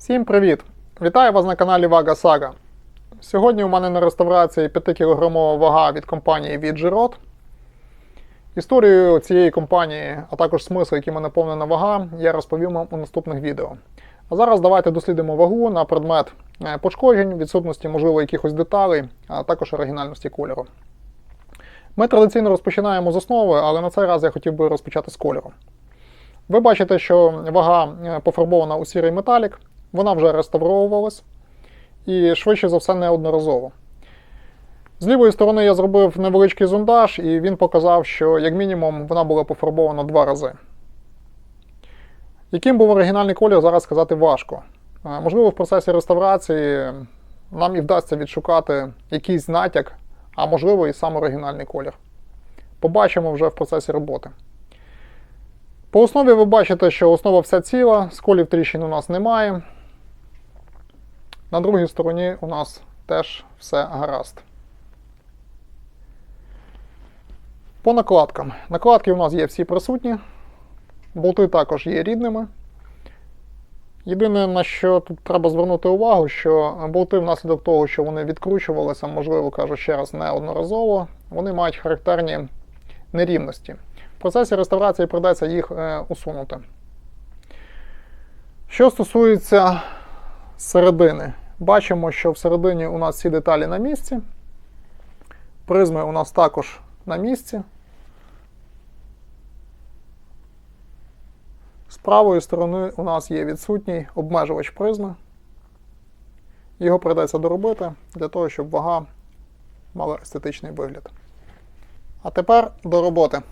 Всім привіт! Вітаю вас на каналі Вага Сага. Сьогодні у мене на реставрації 5-кілограмова вага від компанії Віджерот. Історію цієї компанії, а також смисл, яким наповнена вага, я розповім вам у наступних відео. А зараз давайте дослідимо вагу на предмет е, пошкоджень, відсутності, можливо, якихось деталей, а також оригінальності кольору. Ми традиційно розпочинаємо з основи, але на цей раз я хотів би розпочати з кольору. Ви бачите, що вага е, пофарбована у сірий металік, вона вже реставровувалась і швидше за все неодноразово. З лівої сторони я зробив невеличкий зондаж, і він показав, що як мінімум вона була пофарбована два рази. Яким був оригінальний колір, зараз сказати важко. Можливо, в процесі реставрації нам і вдасться відшукати якийсь натяк, а можливо і сам оригінальний колір. Побачимо вже в процесі роботи. По основі ви бачите, що основа вся ціла, сколів тріщин у нас немає. На другій стороні у нас теж все гаразд. По накладкам. Накладки у нас є всі присутні. Болти також є рідними. Єдине, на що тут треба звернути увагу, що болти внаслідок того, що вони відкручувалися, можливо, кажу ще раз, неодноразово, вони мають характерні нерівності. В процесі реставрації придеться їх е, усунути. Що стосується середини, бачимо, що всередині у нас всі деталі на місці. Призми у нас також на місці. З правої сторони у нас є відсутній обмежувач призми. Його придеться доробити для того, щоб вага мала естетичний вигляд. А тепер до роботи.